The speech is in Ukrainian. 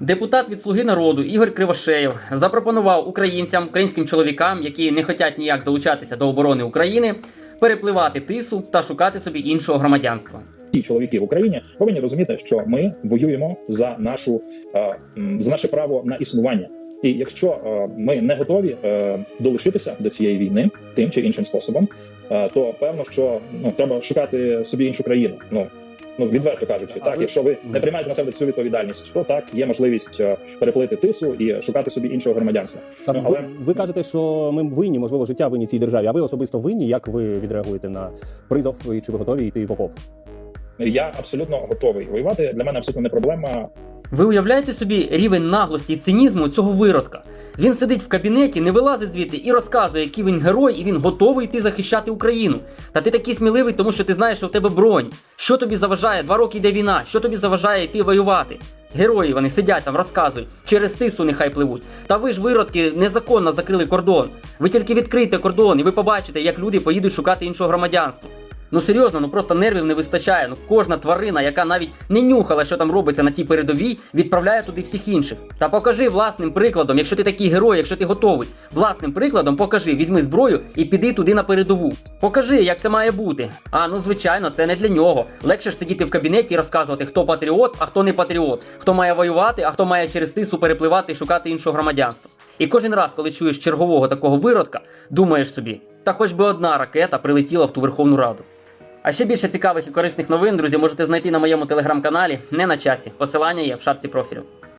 Депутат від Слуги народу Ігор Кривошеєв запропонував українцям, українським чоловікам, які не хочуть ніяк долучатися до оборони України, перепливати тису та шукати собі іншого громадянства. Ті чоловіки в Україні повинні розуміти, що ми воюємо за нашу е, за наше право на існування. І якщо е, ми не готові е, долучитися до цієї війни тим чи іншим способом, то певно, що ну треба шукати собі іншу країну. Ну ну відверто кажучи, А так ви- якщо ви не приймаєте на себе цю відповідальність, то так є можливість е, переплити тису і шукати собі іншого громадянства. Так, Ну, але- ви, ви кажете, що ми винні, можливо, життя винні цій державі. А ви особисто винні? Як ви відреагуєте на призов і чи ви готові йти в окоп? Я абсолютно готовий воювати. Для мене абсолютно не проблема Ви уявляєте собі рівень наглості і цинізму цього виродка? Він сидить в кабінеті, не вилазить звідти і розказує, який він герой, і він готовий йти захищати Україну. Та ти такий сміливий, тому що ти знаєш, що в тебе бронь. Що тобі заважає? Два роки йде війна. Що тобі заважає йти воювати? Герої вони сидять там, розказують, через тису нехай пливуть. Та ви ж виродки незаконно закрили кордон. Ви тільки відкрийте кордон, і ви побачите, як люди поїдуть шукати іншого громадянства. Ну серйозно, ну просто нервів не вистачає. Ну кожна тварина, яка навіть не нюхала, що там робиться на тій передовій, відправляє туди всіх інших. Та покажи власним прикладом, якщо ти такий герой, якщо ти готовий. Власним прикладом покажи, візьми зброю і піди туди на передову. Покажи, як це має бути. А ну звичайно, це не для нього. Легше ж сидіти в кабінеті і розказувати, хто патріот, а хто не патріот, хто має воювати, а хто має через тису перепливати і шукати іншого громадянства. І кожен раз, коли чуєш чергового такого виродка, думаєш собі, та хоч би одна ракета прилетіла в ту Верховну Раду. А ще більше цікавих і корисних новин, друзі, можете знайти на моєму телеграм-каналі не на часі. Посилання є в шапці профілю.